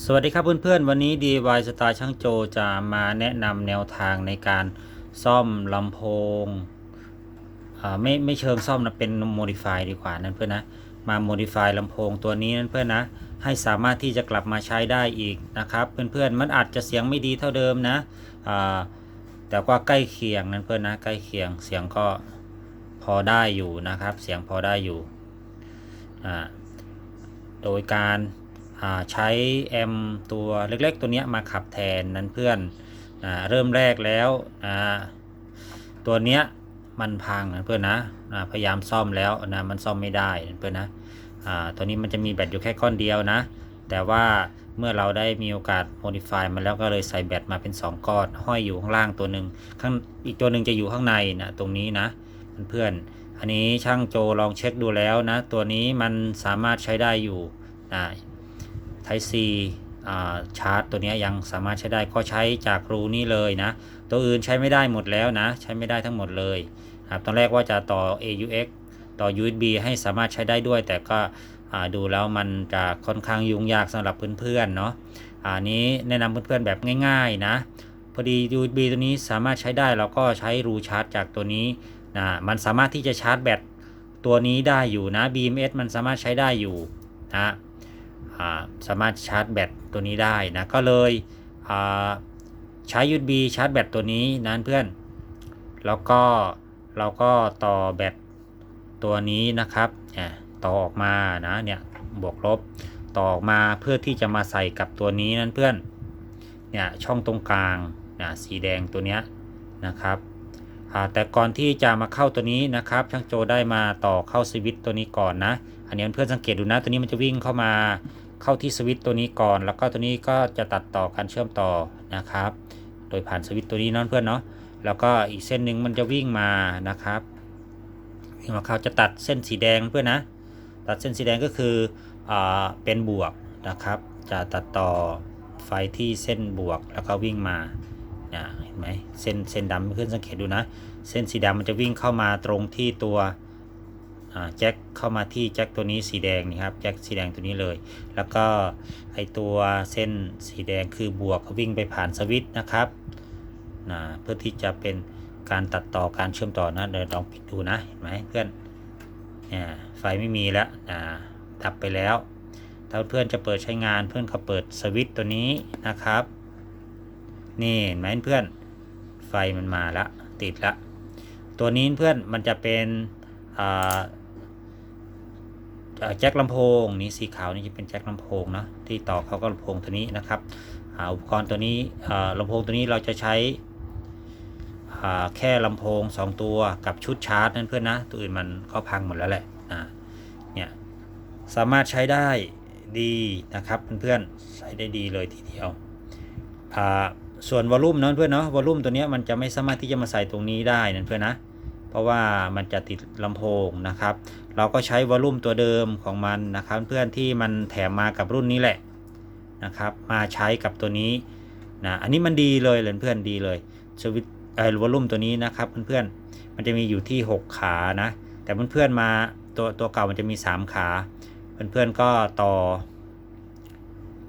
สวัสดีครับเพื่อนๆ วันนี้ DIY สไตล์ช่างโจจะมาแนะนำแนวทางในการซ่อมลำโพงไม่ไม่เชิงซ่อมนะเป็น modify ดีกว่านั่นเพื่อนนะมา modify ลำโพงตัวนี้นั่นเพื่อนนะให้สามารถที่จะกลับมาใช้ได้อีกนะครับ เพื่อนๆมันอาจจะเสียงไม่ดีเท่าเดิมนะแต่ว่าใกล้เคียงนั่นเพื่อนนะใกล้เคียงเสียงก็พอได้อยู่นะครับ เสียงพอได้อยู่โดยการ ใช้แอมตัวเล็กๆ ตัวนี้มาขับแทนนั้นเพื่อนอเริ่มแรกแล้วตัวเนี้ยมันพังนะเพื่อนนะพยายามซ่อมแล้วนะมันซ่อมไม่ได้นะเพื่อนนะตัวนี้มันจะมีแบตอยู่แค่ก้อนเดียวนะ แต่ว่าเมื่อเราได้มีโอกาส modify มาแล้วก็เลยใส่แบตมาเป็น 2 ก้อน ห้อยอยู่ข้างล่างตัวหนึ่งข้างอีกตัวหนึ่งจะอยู่ข้างในนะตรงนี้นะเพื่อนอันนี้ช่างโจลองเช็คดูแล้วนะ ตัวนี้มันสามารถใช้ได้อยู่นะ Type C ชาร์จตัวนี้ยังสามารถใช้ได้ก็ใช้จากรูนี่เลยนะ ตัวอื่นใช้ไม่ได้หมดแล้วนะ ใช้ไม่ได้ทั้งหมดเลยครับตอนแรกว่าจะต่อ AUX ต่อ USB ให้สามารถใช้ได้ด้วย แต่ก็ดูแล้วมันจะค่อนข้างยุ่งยากสำหรับเพื่อนๆเนาะอันนี้แนะนำเพื่อนๆแบบง่าย ๆนะ พอดี USB ตัวนี้สามารถใช้ได้เราก็ใช้รูชาร์จจากตัวนี้นะมันสามารถที่จะชาร์จแบตตัวนี้ได้อยู่นะ BMS มันสามารถใช้ได้อยู่นะ สามารถชาร์จแบตตัวนี้ได้นะ ก็เลยใช้ USB ชาร์จแบตตัวนี้นั้นเพื่อน แล้วก็เราก็ต่อแบตตัวนี้นะครับอ่าต่อออกมานะเนี่ยบวกลบต่อออกมาเพื่อที่จะมาใส่กับตัวนี้นั้นเพื่อนเนี่ยช่องตรงกลางนะสีแดงตัวเนี้ยนะครับ แต่ก่อนที่จะมาเข้าตัวนี้นะครับช่างโจได้มาต่อเข้าสวิตตัวนี้ก่อนนะ อันนี้เพื่อนสังเกตดูนะตัวนี้มันจะวิ่งเข้ามาเข้าที่สวิตตัวนี้ก่อน แล้วก็ตัวนี้ก็จะตัดต่อการเชื่อมต่อนะครับ โดยผ่านสวิตตัวนี้นั่นเพื่อนเนาะแล้วก็อีกเส้นหนึ่งมันจะวิ่งมานะครับวิ่งมาเขาจะตัดเส้นสีแดงเพื่อนนะ ตัดเส้นสีแดงก็คืออเป็นบวกนะครับ จะตัดต่อไฟที่เส้นบวกแล้วก็วิ่งมา นี่ยเห็นไหมเส้นเส้นดำเพื่อนสังเกตดูนะ เส้นสีดำมันจะวิ่งเข้ามาตรงที่ตัวแจ็คเข้ามาที่แจ็คตัวนี้สีแดงนี่ครับแจ็คสีแดงตัวนี้เลย แล้วก็ไอตัวเส้นสีแดงคือบวกก็วิ่งไปผ่านสวิตช์นะครับนะเพื่อที่จะเป็นการตัดต่อการเชื่อมต่อนะเดี๋ยวลองปิดดูนะเห็นไหมเพื่อนเนี่ยไฟไม่มีแล้วนะดับไปแล้ว ถ้าเพื่อนจะเปิดใช้งานเพื่อนก็เปิดสวิตช์ตัวนี้นะครับ นี่เห็นไหมเพื่อน ไฟมันมาแล้วติดแล้วตัวนี้เพื่อนมันจะเป็นแจ็คลำโพงนี่สีขาวนี่จะเป็นแจ็คลำโพงนะที่ต่อเข้ากับลำโพงตัวนี้นะครับอุปกรณ์ตัวนี้ลำโพงตัวนี้เราจะใช้แค่ลำโพง 2 ตัวกับชุดชาร์จนั่นเพื่อนนะตัวอื่นมันก็พังหมดแล้วแหละอ่าเนี่ยสามารถใช้ได้ดีนะครับเพื่อนๆใช้ได้ดีเลยทีเดียวอ่า ส่วนวอลลุ่มนะเพื่อนเนาะวอลลุ่มตัวเนี้ยมันจะไม่สามารถที่จะมาใส่ตรงนี้ได้นั่นเพื่อนนะเพราะว่ามันจะติดลำโพงนะครับ เราก็ใช้วอลลุ่มตัวเดิมของมันนะครับ เพื่อนที่มันแถมมากับรุ่นนี้แหละนะครับมาใช้กับตัวนี้นะอันนี้มันดีเลยเลยเพื่อนดีเลยสวิตไอ้วอลลุ่มตัวนี้นะครับเพื่อนๆมันจะมีอยู่ที่ 6 ขานะแต่เพื่อนๆมาตัวตัวเก่ามันจะมี 3 ขาเพื่อนๆก็ต่อ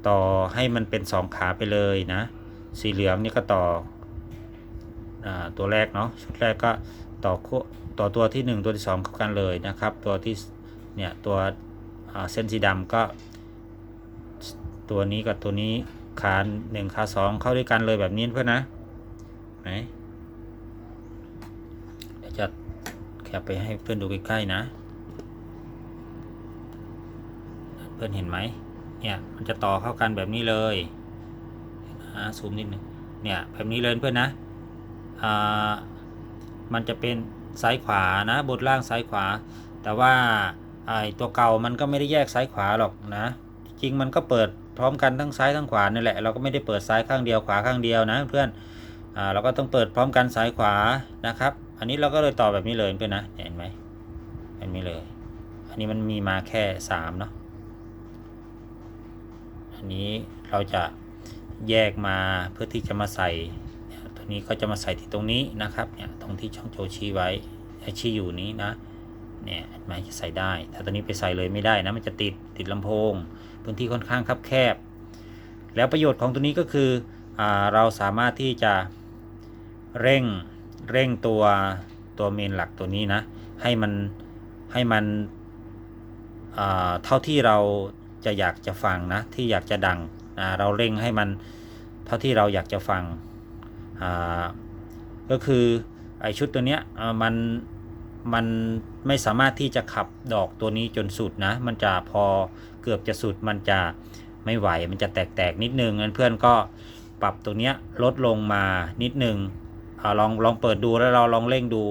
ต่อให้มันเป็น 2 ขาไปเลยนะ สีเหลืองนี่ก็ต่ออตัวแรกเนาะชุดแรกก็ต่อคู่ต่อตัวที่ 1 ตัวที่ 2 เข้ากันเลยนะครับ ตัวที่เนี่ยตัวเส้นสีดำก็ ตัวนี้กับตัวนี้ขาหนึ่งขาสองเข้าด้วยกันเลยแบบนี้เพื่อนนะไหนเดี๋ยวจะแคปไปให้เพื่อนดูใกล้ๆนะ เพื่อนเห็นไหมเนี่ยมันจะต่อเข้ากันแบบนี้เลย ซูมนิดหนึ่งเนี่ยแบบนี้เลยเพื่อนนะอ่ามันจะเป็นซ้ายขวานะบนล่างซ้ายขวา แต่ว่าไอตัวเก่ามันก็ไม่ได้แยกซ้ายขวาหรอกนะ จริงมันก็เปิดพร้อมกันทั้งซ้ายทั้งขวานี่แหละเราก็ไม่ได้เปิดซ้ายข้างเดียวขวาข้างเดียวนะเพื่อนอ่าเราก็ต้องเปิดพร้อมกันซ้ายขวานะครับ อันนี้เราก็เลยต่อแบบนี้เลยเพื่อนนะเห็นไหมเห็นไหมเลย อันนี้มันมีมาแค่สามเนาะอันนี้เราจะ แยกมาเพื่อที่จะมาใส่ตัวนี้ก็จะมาใส่ที่ตรงนี้นะครับเนี่ยตรงที่ช่องโจชี้ไว้ไอชี้อยู่นี้นะเนี่ยเห็นไหมจะใส่ได้ ถ้าตัวนี้ไปใส่เลยไม่ได้นะมันจะติดติดลำโพง พื้นที่ค่อนข้างคับแคบ แล้วประโยชน์ของตัวนี้ก็คืออเราสามารถที่จะเร่งเร่งตัวตัวเมนหลักตัวนี้นะ ให้มันให้มันเท่าที่เราจะอยากจะฟังนะที่อยากจะดัง เราเร่งให้มันเท่าที่เราอยากจะฟัง ก็คือไอชุดตัวเนี้ยมันมันไม่สามารถที่จะขับดอกตัวนี้จนสุดนะ มันจะพอเกือบจะสุดมันจะไม่ไหว มันจะแตกๆนิดนึงงั้นเพื่อนก็ปรับตัวเนี้ยลดลงมานิดนึงอลองลองเปิดดูแล้วเราลองเร่งดู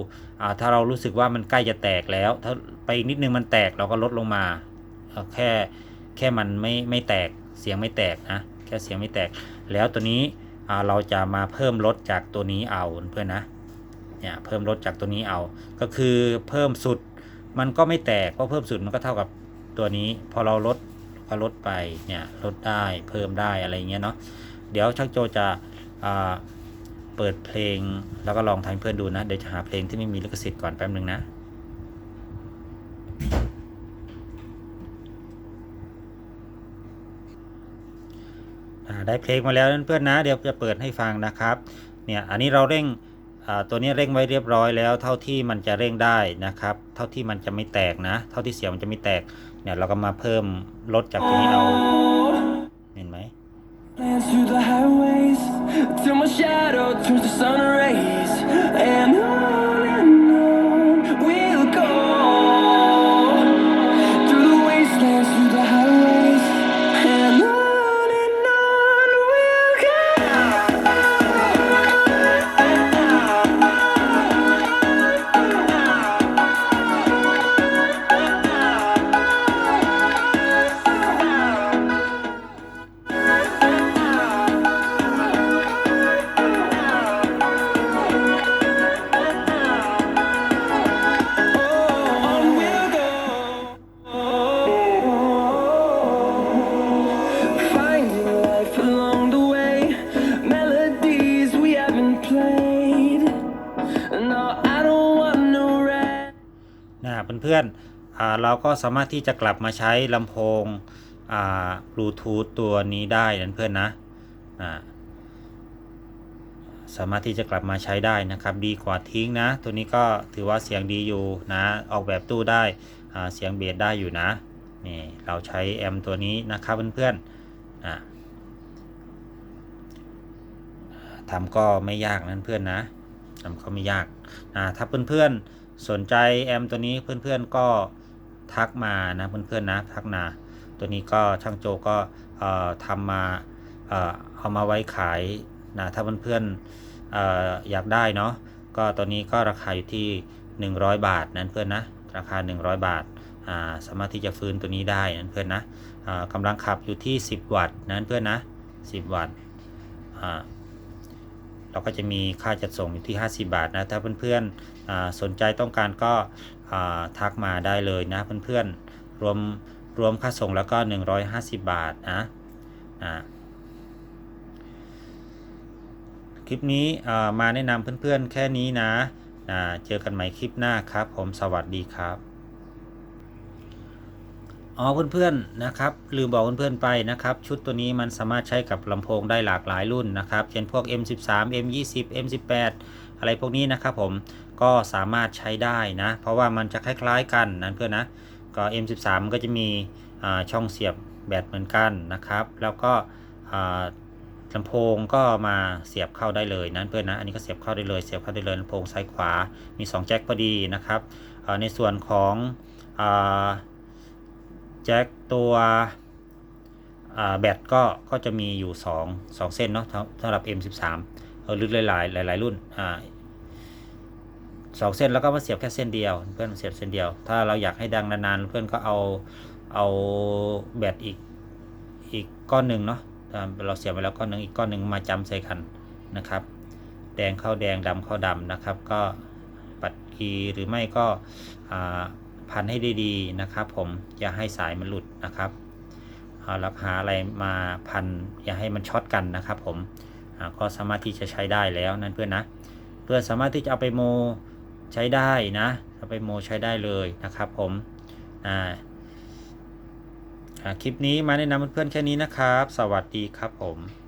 ถ้าเรารู้สึกว่ามันใกล้จะแตกแล้ว ถ้าไปอีกนิดนึงมันแตกเราก็ลดลงมา แค่แค่มันไม่ไม่แตก เสียงไม่แตกนะ แค่เสียงไม่แตก แล้วตัวนี้เราจะมาเพิ่มลดจากตัวนี้เอาเพื่อนนะเนี่ยเพิ่มลดจากตัวนี้เอา ก็คือเพิ่มสุดมันก็ไม่แตกเพราะเพิ่มสุดมันก็เท่ากับตัวนี้ พอเราลดก็ลดไปเนี่ยลดได้เพิ่มได้อะไรเงี้ยเนาะเดี๋ยวช่างโจจะเปิดเพลงแล้วก็ลองทำเพื่อนดูนะ เดี๋ยวจะหาเพลงที่ไม่มีลิขสิทธิ์ก่อนแป๊บนึงนะ ได้เพลงมาแล้วเพื่อนๆนะ เดี๋ยวจะเปิดให้ฟังนะครับ เนี่ยอันนี้เราเร่งตัวนี้เร่งไว้เรียบร้อยแล้ว เท่าที่มันจะเร่งได้นะครับ เท่าที่มันจะไม่แตกนะ เท่าที่เสียงมันจะไม่แตก เนี่ยเราก็มาเพิ่มลดจากตรงนี้เอาเห็นไหม พื่อนๆอ่าเราก็สามารถที่จะกลับมาใช้ลำโพงบลูทูธตัวนี้ได้นั่นเพื่อนนะสามารถที่จะกลับมาใช้ได้นะครับ ดีกว่าทิ้งนะ ตัวนี้ก็ถือว่าเสียงดีอยู่นะออกแบบตู้ได้เสียงเบสได้อยู่นะนี่เราใช้แอมตัวนี้นะครับเพื่อนๆทำก็ไม่ยากนั่นเพื่อนนะทำก็ไม่ยากถ้าเพื่อนๆ สนใจแอมตัวนี้เพื่อนๆก็ทักมานะเพื่อนๆนะทักมาตัวนี้ก็ช่างโจก็ทำมาเอามาไว้ขายนะถ้าเพื่อนๆออยากได้เนาะก็ตัวนี้ก็ราคาอยู่ที่ 100 บาทนั่นเพื่อนนะราคา 100 บาทอ่าสามารถที่จะฟื้นตัวนี้ได้นั่นเพื่อนนะกำลังขับอยู่ที่ 10 วัตต์นั่นเพื่อนนะ 10 วัตต์อ่า เราก็จะมีค่าจัดส่งอยู่ที่ 50 บาทนะ ถ้าเพื่อนๆสนใจต้องการก็ทักมาได้เลยนะเพื่อนๆ รวมรวมค่าส่งแล้วก็ 150 บาทนะคลิปนี้มาแนะนำเพื่อนๆแค่นี้นะ เจอกันใหม่คลิปหน้าครับ ผมสวัสดีครับ อ๋อเพื่อนๆนะครับลืมบอกเพื่อนๆไปนะครับ ชุดตัวนี้มันสามารถใช้กับลำโพงได้หลากหลายรุ่นนะครับเช่นพวก M13 M20 M18 อะไรพวกนี้นะครับผมก็สามารถใช้ได้นะ เพราะว่ามันจะคล้าย ๆ กันนะเพื่อนนะก็ M13 ก็จะมีช่องเสียบแบตเหมือนกันนะครับ แล้วก็อ่าลำโพงก็มาเสียบเข้าได้เลยนะเพื่อนนะอันนี้ก็เสียบเข้าได้เลยเสียบเข้าได้เลยลำโพงซ้ายขวามี 2 แจ็คพอดีนะครับในส่วนของอ แจ็คตัวแบตก็ก็จะมีอยู่ 2 2 เส้นเนาะสำสำหรับ M13 เออลึกหลายหลายรุ่นอ่าสองเส้นแล้วก็มาเสียบแค่เส้นเดียว เพื่อนเสียบเส้นเดียว ถ้าเราอยากให้ดังนานๆเพื่อนก็เอาเอาแบตอีกอีกก้อนหนึ่งเนาะเราเสียบไปแล้วก้อนหนึ่งอีกก้อนหนึ่งมาจำใส่กันนะครับ แดงเข้าแดงดำเข้าดำนะครับ ก็ปัดกีหรือไม่ก็อ่า พันให้ด้ดีนะครับ ผมอย่าให้สายมันหลุดนะครับเอาล้วหาอะไรมาพันอย่าให้มันช็อตกันนะครับ ผมก็สามารถที่จะใช้ได้แล้วนั่นเพื่อนนะเพื่อนสามารถที่จะเอาไปโมใช้ได้นะเอาไปโมใช้ได้เลยนะครับ ผมอ่าคลิปนี้มาแนะนำเพื่อนๆแค่นี้นะครับ สวัสดีครับผม